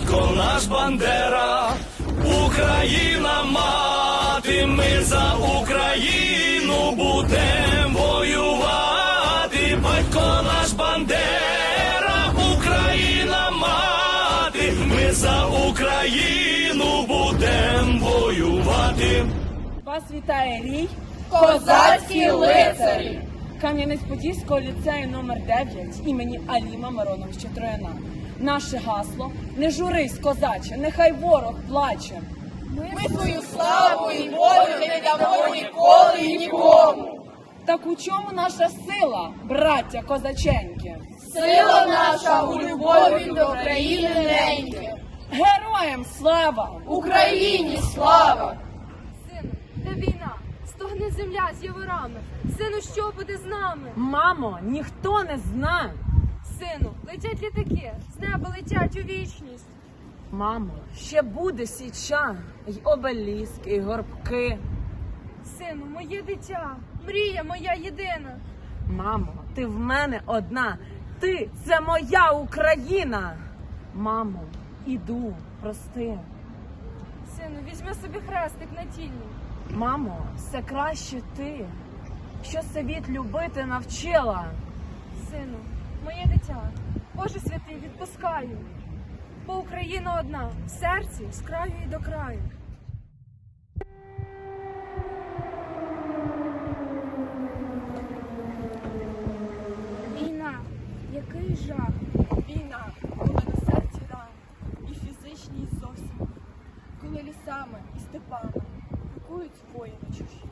батько наш Бандера, Україна мати, ми за Україну будем воювати, батько наш Бандера, Україна мати, ми за Україну будем воювати. Вас вітає рій Козацькі лицарі! Кам'янець-Подільського ліцею номер 9 імені Аліма Мироновича Трояна. Наше гасло не журись, козаче, нехай ворог плаче. Ми свою славу і волю не віддамо ніколи і нікому. Так у чому наша сила, браття козаченьки? Сила наша у любові до країни неньки. Героям слава! Україні слава! Стогне земля з яворами. Сину, що буде з нами? Мамо, ніхто не знає. Сину, летять літаки, з неба летять у вічність. Мамо, ще буде січа, й обеліск, і горбки. Сину, моє дитя, мрія моя єдина. Мамо, ти в мене одна. Ти це моя Україна. Мамо, іду, прости. Сину, візьми собі хрестик на тільні. Мамо, все краще ти, що світ любити навчила. Сину, моє дитя, Боже святий, відпускаю. Бо Україна одна, в серці з краю і до краю. Війна, який жах. Війна, коли на серці ран, і фізичні, і зовсім. Коли лісами і степами крокують воїни чужі.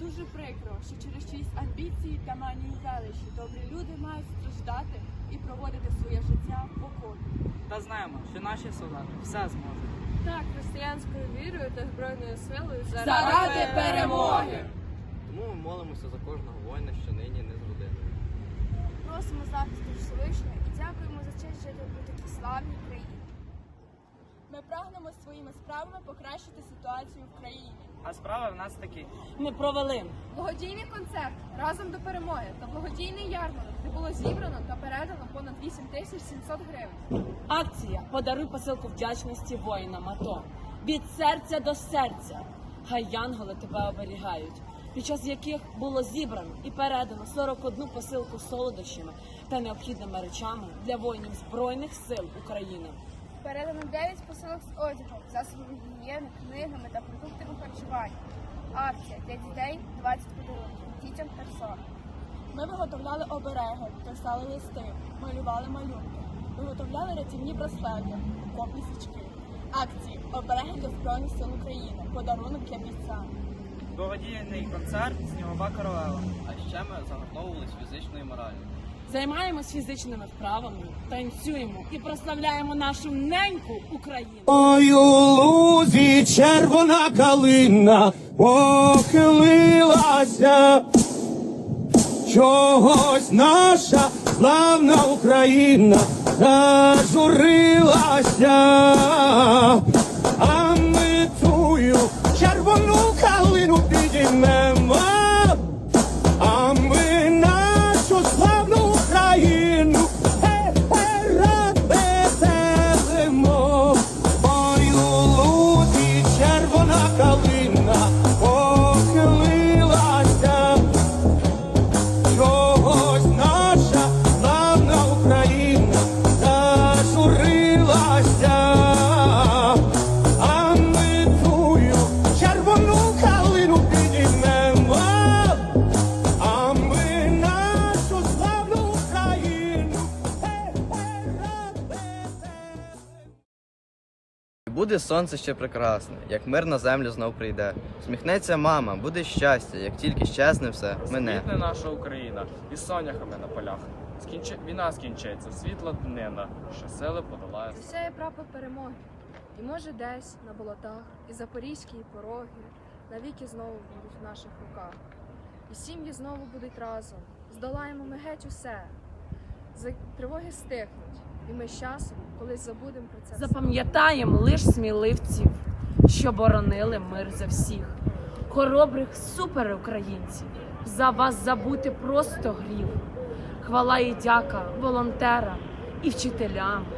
Дуже прикро, що через чиїсь амбіції та манії величі добрі люди мають страждати і проводити своє життя в покої. Та знаємо, що наші солдати все зможуть. Так, християнською вірою та збройною силою Заради перемоги! Тому ми молимося за кожного воїна, що нині не з родиною. Просимо захисту Всевишнього і дякуємо за честь жити у такій славній країні. Ми прагнемо своїми справами покращити ситуацію в країні. А справи в нас такі. Ми провели. Благодійний концерт разом до перемоги та благодійний ярмарок, де було зібрано та передано понад 8 тисяч 700 гривень. Акція Подаруй посилку вдячності воїнам АТО. Від серця до серця. Хай янголи тебе оберігають. Під час яких було зібрано і передано 41 посилку з солодощами та необхідними речами для воїнів Збройних сил України. Передано 9 посилок з одягом, засобами гігієни, книгами та продуктами харчування. Акція для дітей 20 подарунків, дітям персон. Ми виготовляли обереги, писали листи, малювали малюнки, виготовляли рятівні браслети, окопні січки. Акції обереги для Збройних сил України, подарунок для бійця. Благодійний концерт Снігова королева. А ще ми заготовувались фізично і морально. Займаємось фізичними вправами, танцюємо і прославляємо нашу неньку Україну. Ой, у лузі червона калина похилилася. Чогось наша славна Україна зажурилася. Буде сонце ще прекрасне, як мир на землю знов прийде. Сміхнеться мама, буде щастя, як тільки щасне все мене. Квітне наша Україна із соняхами на полях. Скінчи... Війна скінчиться, світла днина, що сили подолає. Засяє прапор перемоги. І може десь на болотах, і запорізькі і пороги навіки знову будуть в наших руках. І сім'ї знову будуть разом. Здолаємо ми геть усе. Тривоги стихнуть, і ми з часом колись забудемо про це. Запам'ятаємо лиш сміливців, що боронили мир за всіх, хоробрих суперукраїнців. За вас забути просто гріх. Хвала і дяка волонтерам і вчителям.